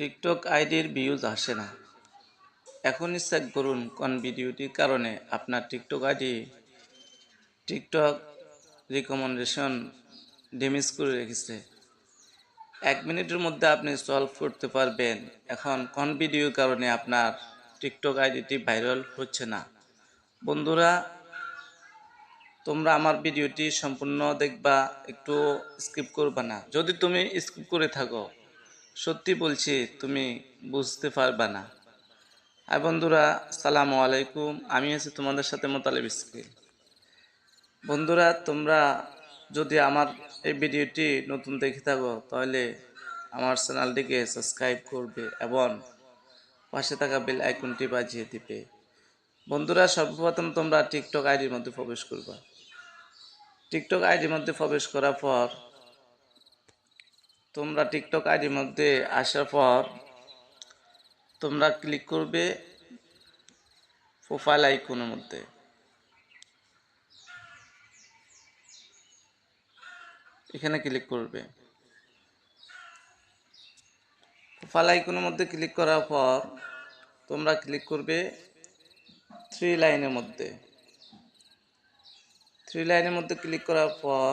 TikTok আইডির views আসে না। এখনই চেক করুন কোন ভিডিওটির কারণে আপনার TikTok ID TikTok recommendation damage করে রেখেছে। এক মিনিটের মধ্যে আপনি সলভ করতে পারবেন। এখন কোন ভিডিওর কারণে আপনার টিকটক আইডিটি ভাইরাল হচ্ছে না? বন্ধুরা, তোমরা আমার ভিডিওটি সম্পূর্ণ দেখবা, একটু স্কিপ করবা না। যদি তুমি স্কিপ করে থাকো সত্যি বলছি, তুমি বুঝতে পারবা না। আর বন্ধুরা, সালামু আলাইকুম। আমি আছি তোমাদের সাথে মোতালেব স্কিল। বন্ধুরা, তোমরা যদি আমার এই ভিডিওটি নতুন দেখে থাকো, তাহলে আমার চ্যানেলটিকে সাবস্ক্রাইব করবে এবং পাশে থাকা বেল আইকনটি বাজিয়ে দিবে। বন্ধুরা, সর্বপ্রথম তোমরা টিকটক আইডির মধ্যে প্রবেশ করবা। টিকটক আইডির মধ্যে প্রবেশ করার পর তোমরা টিকটক আইডির মধ্যে আসার পর তোমরা ক্লিক করবে প্রোফাইল আইকনের মধ্যে। এখানে ক্লিক করবে। প্রোফাইল আইকনের মধ্যে ক্লিক করার পর তোমরা ক্লিক করবে থ্রি লাইনের মধ্যে। থ্রি লাইনের মধ্যে ক্লিক করার পর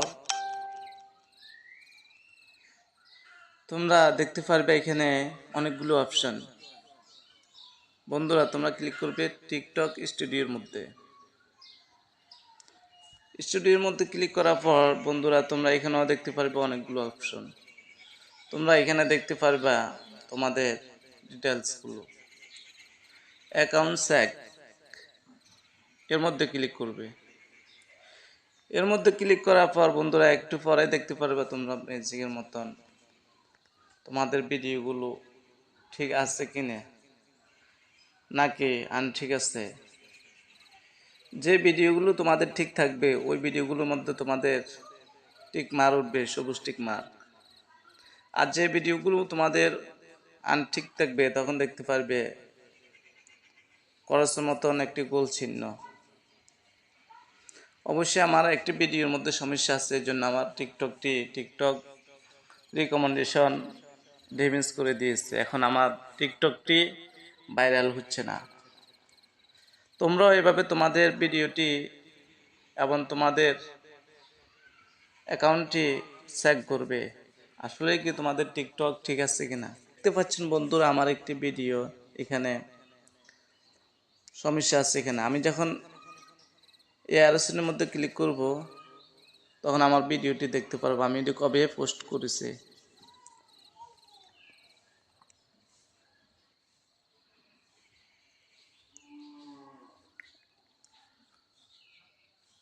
তোমরা দেখতে পারবে এখানে অনেকগুলো অপশন বন্ধুরা, তোমরা ক্লিক করবে টিকটক স্টুডিওর মধ্যে। স্টুডিওর মধ্যে ক্লিক করার পর, বন্ধুরা, তোমরা এখানেও দেখতে পারবে অনেকগুলো অপশন তোমরা এখানে দেখতে পারবা তোমাদের ডিটেলসগুলো অ্যাকাউন্ট স্যাক এর মধ্যে ক্লিক করবে। এর মধ্যে ক্লিক করার পর, বন্ধুরা, একটু পরে দেখতে পারবে তোমরা ম্যাজিকের মতন। তোমাদের ভিডিওগুলো ঠিক আছে কিনা নাকি আন ঠিক আছে? যে ভিডিওগুলো তোমাদের ঠিক থাকবে, ওই ভিডিওগুলোর মধ্যে তোমাদের টিক মার উঠবে, সবুজ টিক মার। আর যে ভিডিওগুলো তোমাদের আন ঠিক থাকবে, তখন দেখতে পারবে করসের মতন একটি গোল চিহ্ন। অবশ্যই আমার একটি ভিডিওর মধ্যে সমস্যা আছে এই জন্য আমার টিকটকটি টিকটক রিকমেন্ডেশন ড্যামেজ করে দিয়েছে। এখন আমার টিকটকটি ভাইরাল হচ্ছে না। তোমরাও এভাবে তোমাদের ভিডিওটি এবং তোমাদের অ্যাকাউন্টটি চেক করবে। আসলে কি তোমাদের টিকটক ঠিক আছে কিনা? দেখতে পাচ্ছেন বন্ধুরা, আমার একটি ভিডিও এখানে সমস্যা আছে এখানে। আমি যখন এই মধ্যে ক্লিক করব, তখন আমার ভিডিওটি দেখতে পারব। আমি এটি কবে পোস্ট করেছি?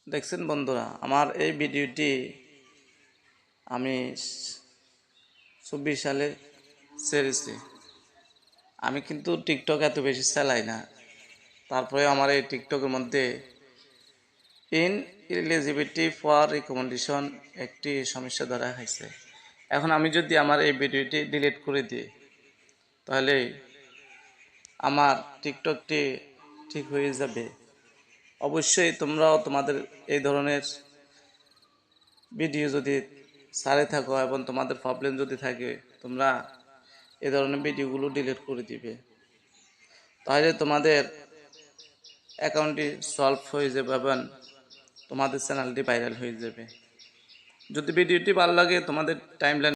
দেখছেন বন্ধুরা, আমার এই ভিডিওটি আমি চব্বিশ সালে ছেড়েছি। আমি কিন্তু টিকটক এত বেশি চালাই না। তারপরে আমার এই টিকটকের মধ্যে ইন এলিজিবিলিটি ফর রিকমেন্ডেশন একটি সমস্যা ধরা হয়েছে। এখন আমি যদি আমার এই ভিডিওটি ডিলিট করে দিই, তাহলে আমার টিকটকটি ঠিক হয়ে যাবে। অবশ্যই তোমরাও তোমাদের এই ধরনের ভিডিও যদি সারে থাকো এবং তোমাদের প্রবলেম যদি থাকে, তোমরা এই ধরনের ভিডিওগুলো ডিলিট করে দিবে। তাহলে তোমাদের অ্যাকাউন্টটি সলভ হয়ে যাবে এবং তোমাদের চ্যানেলটি ভাইরাল হয়ে যাবে। যদি ভিডিওটি ভালো লাগে, তোমাদের টাইমলাইন